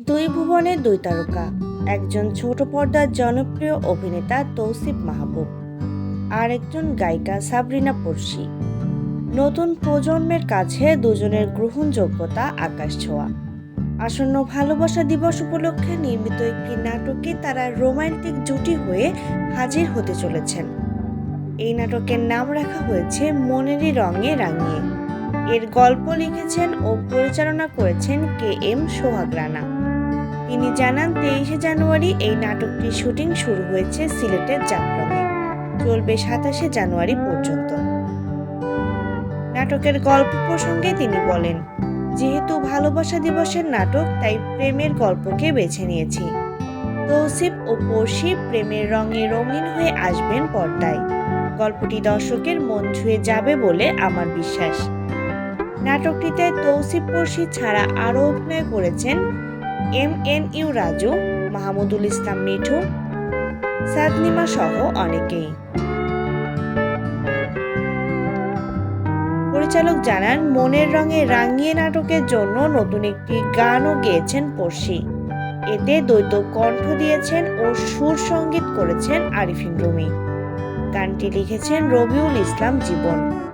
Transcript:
দুই ভুবনের দুই তারকা, একজন ছোট পর্দার জনপ্রিয় অভিনেতা তৌসিফ মাহবুব আর একজন গায়িকা সাবরিনা পড়শি নতুন প্রজন্মের কাছে দুজনের গ্রহণযোগ্যতা আকাশ ছোঁয়া। আসন্ন ভালোবাসা দিবস উপলক্ষে নির্মিত একটি নাটকে তারা রোমান্টিক জুটি হয়ে হাজির হতে চলেছেন। এই নাটকের নাম রাখা হয়েছে মনেরই রঙে রাঙিয়ে। এর গল্প লিখেছেন ও পরিচালনা করেছেন কে এম সোহাগ রানা। তিনি জানান, তেইশে জানুয়ারি এই নাটকটির শুটিং শুরু হয়েছে সিলেটের জাফলংয়ে। চলবে সাতাশে জানুয়ারি পর্যন্ত। নাটকের গল্প প্রসঙ্গে তিনি বলেন, যেহেতু ভালোবাসা দিবসের নাটক, তাই প্রেমের গল্পকে বেছে নিয়েছি। তৌসিফ ও পড়শি প্রেমের রঙে রঙিন হয়ে আসবেন পর্দায়। গল্পটি দর্শকের মন ছুঁয়ে যাবে বলে আমার বিশ্বাস। নাটকটিতে তৌসিফ পড়শি ছাড়া আরও অভিনয় করেছেন M N U Raju, Mahmudul Islam Mithu, Sadnima সহ অনেকেই। পরিচালক জানান, মনের রঙে রাঙিয়ে নাটকের জন্য নতুন একটি গানও গেয়েছেন পড়শি। এতে দ্বৈত কণ্ঠ দিয়েছেন ও সুর সংগীত করেছেন আরিফিন রুমি। গানটি লিখেছেন রবিউল ইসলাম জীবন।